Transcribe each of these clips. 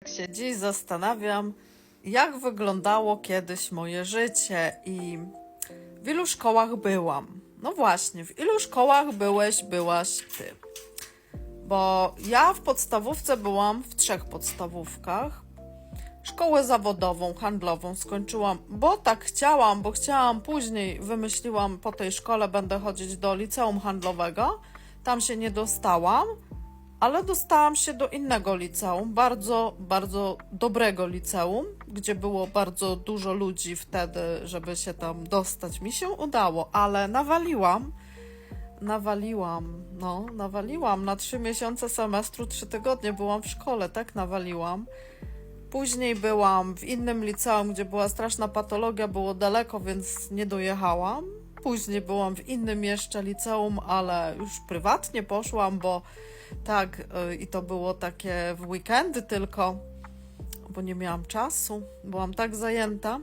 Tak się dziś zastanawiam, jak wyglądało kiedyś moje życie i w ilu szkołach byłam. No właśnie, w ilu szkołach byłeś, byłaś ty. Bo ja w podstawówce byłam w trzech podstawówkach. Szkołę zawodową, handlową skończyłam, bo tak chciałam, bo chciałam później, wymyśliłam po tej szkole będę chodzić do liceum handlowego. Tam się nie dostałam, ale dostałam się do innego liceum, bardzo, bardzo dobrego liceum, gdzie było bardzo dużo ludzi wtedy, żeby się tam dostać. Mi się udało, ale nawaliłam. Nawaliłam, no, nawaliłam. Na trzy miesiące semestru, trzy tygodnie byłam w szkole, tak nawaliłam. Później byłam w innym liceum, gdzie była straszna patologia, było daleko, więc nie dojechałam. Później byłam w innym jeszcze liceum, ale już prywatnie poszłam, bo tak, y, i to było takie w weekendy tylko, bo nie miałam czasu. Byłam tak zajęta.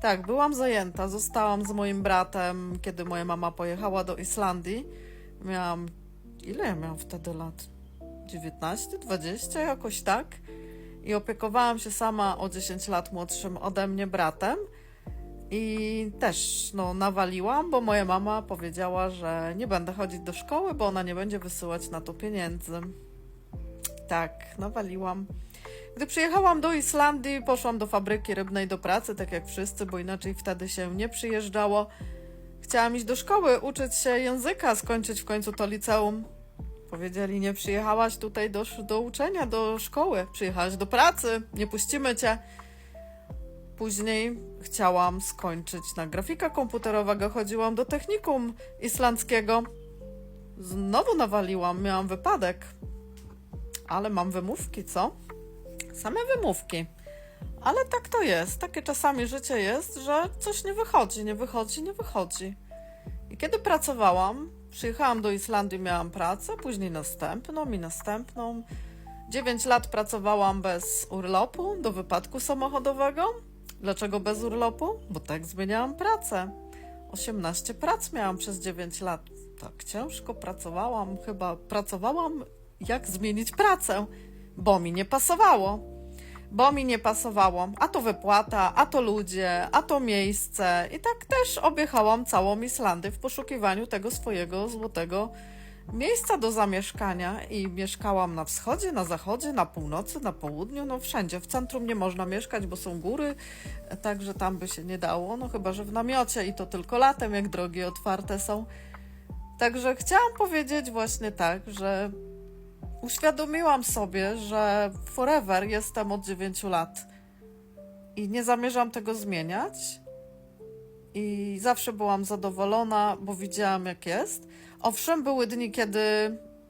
Tak, byłam zajęta. Zostałam z moim bratem, kiedy moja mama pojechała do Islandii. Miałam. Ile ja miałam wtedy lat? 19, 20, jakoś tak. I opiekowałam się sama o 10 lat młodszym ode mnie bratem. I też no, nawaliłam, bo moja mama powiedziała, że nie będę chodzić do szkoły, bo ona nie będzie wysyłać na to pieniędzy. Tak, nawaliłam. Gdy przyjechałam do Islandii, poszłam do fabryki rybnej do pracy, tak jak wszyscy, bo inaczej wtedy się nie przyjeżdżało. Chciałam iść do szkoły, uczyć się języka, skończyć w końcu to liceum. Powiedzieli, nie przyjechałaś tutaj do, do uczenia, do szkoły, przyjechałaś do pracy, nie puścimy cię. Później chciałam skończyć na grafika komputerowego, chodziłam do technikum islandzkiego. Znowu nawaliłam, miałam wypadek. Ale mam wymówki, co? Same wymówki. Ale tak to jest. Takie czasami życie jest, że coś nie wychodzi, nie wychodzi, nie wychodzi. I kiedy pracowałam, przyjechałam do Islandii, miałam pracę, później następną i następną. 9 lat pracowałam bez urlopu do wypadku samochodowego. Dlaczego bez urlopu? Bo tak zmieniałam pracę. 18 prac miałam przez 9 lat. Tak ciężko pracowałam, chyba pracowałam jak zmienić pracę, bo mi nie pasowało. Bo mi nie pasowało. A to wypłata, a to ludzie, a to miejsce. I tak też objechałam całą Islandię w poszukiwaniu tego swojego złotego miejsca do zamieszkania i mieszkałam na wschodzie, na zachodzie, na północy, na południu, no wszędzie. W centrum nie można mieszkać, bo są góry, także tam by się nie dało, no chyba, że w namiocie i to tylko latem, jak drogi otwarte są. Także chciałam powiedzieć właśnie tak, że uświadomiłam sobie, że forever jestem od 9 lat i nie zamierzam tego zmieniać. I zawsze byłam zadowolona, bo widziałam, jak jest. Owszem, były dni, kiedy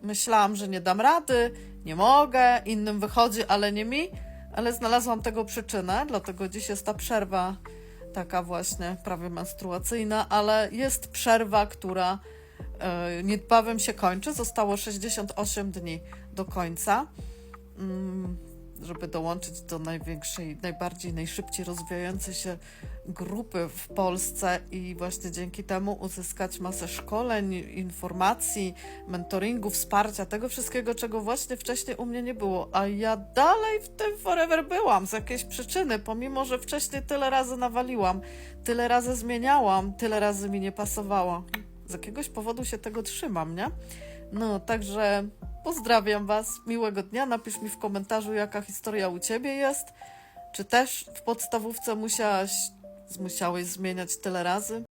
myślałam, że nie dam rady, nie mogę, innym wychodzi, ale nie mi, ale znalazłam tego przyczynę, dlatego dziś jest ta przerwa taka właśnie prawie menstruacyjna, ale jest przerwa, która e, niedbawem się kończy. Zostało 68 dni do końca, mm, żeby dołączyć do największej, najbardziej, najszybciej rozwijającej się grupy w Polsce i właśnie dzięki temu uzyskać masę szkoleń, informacji, mentoringu, wsparcia, tego wszystkiego, czego właśnie wcześniej u mnie nie było. A ja dalej w tym forever byłam z jakiejś przyczyny, pomimo że wcześniej tyle razy nawaliłam, tyle razy zmieniałam, tyle razy mi nie pasowało. Z jakiegoś powodu się tego trzymam, nie? No, także pozdrawiam Was, miłego dnia. Napisz mi w komentarzu, jaka historia u Ciebie jest. Czy też w podstawówce musiałaś, musiałeś zmieniać tyle razy?